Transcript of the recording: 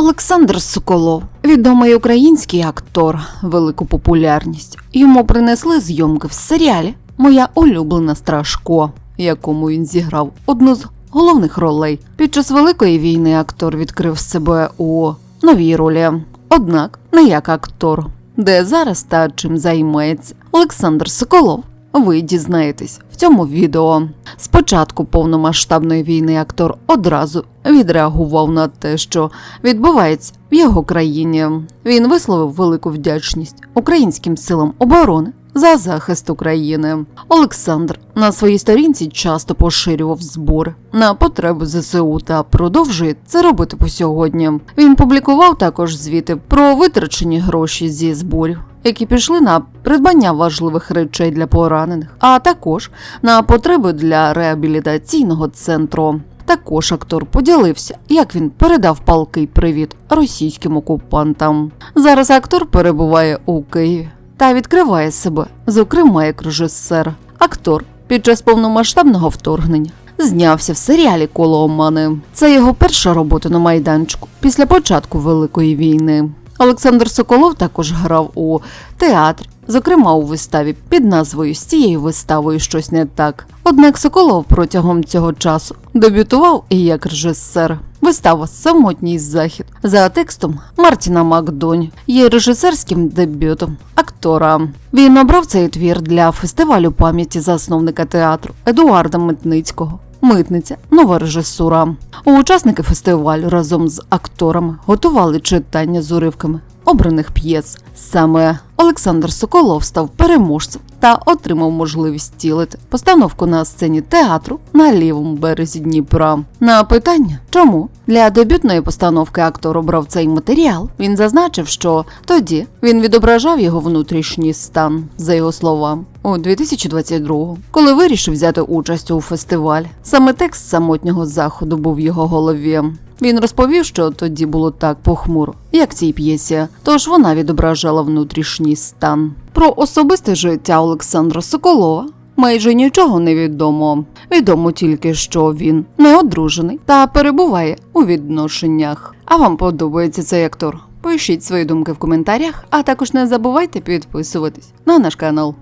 Олександр Соколов, відомий український актор, велику популярність. Йому принесли зйомки в серіалі Моя улюблена Страшко, якому він зіграв одну з головних ролей. Під час Великої війни актор відкрив себе у новій ролі, однак не як актор. Де зараз та чим займається Олександр Соколов. Ви дізнаєтесь в цьому відео. Спочатку повномасштабної війни актор одразу відреагував на те, що відбувається в його країні. Він висловив велику вдячність українським силам оборони за захист України. Олександр на своїй сторінці часто поширював збори на потреби ЗСУ та продовжує це робити по сьогодні. Він публікував також звіти про витрачені гроші зі зборів. Які пішли на придбання важливих речей для поранених, а також на потреби для реабілітаційного центру. Також актор поділився, як він передав палкий привіт російським окупантам. Зараз актор перебуває у Києві та відкриває себе, зокрема як режисер. Актор під час повномасштабного вторгнення знявся в серіалі Коло Омани. Це його перша робота на майданчику після початку Великої війни. Олександр Соколов також грав у театрі, зокрема у виставі під назвою з цією виставою щось не так. Однак Соколов протягом цього часу дебютував і як режисер. Вистава Самотній захід за текстом Мартіна Макдонь є режисерським дебютом актора. Він обрав цей твір для фестивалю пам'яті засновника театру Едуарда Митницького. Митниця, нова режисура. Учасники фестивалю разом з акторами готували читання з уривками обраних п'єс. Саме Олександр Соколов став переможцем та отримав можливість цілити постановку на сцені театру на лівому березі Дніпра. На питання, чому для дебютної постановки актор обрав цей матеріал, він зазначив, що тоді він відображав його внутрішній стан, за його словами. У 2022-го, коли вирішив взяти участь у фестивалі, саме текст самотнього заходу був в його голові. Він розповів, що тоді було так похмуро, як цій п'єсі, тож вона відображала внутрішній стан. Про особисте життя Олександра Соколова майже нічого не відомо. Відомо тільки, що він не одружений та перебуває у відношеннях. А вам подобається цей актор? Пишіть свої думки в коментарях, а також не забувайте підписуватись на наш канал.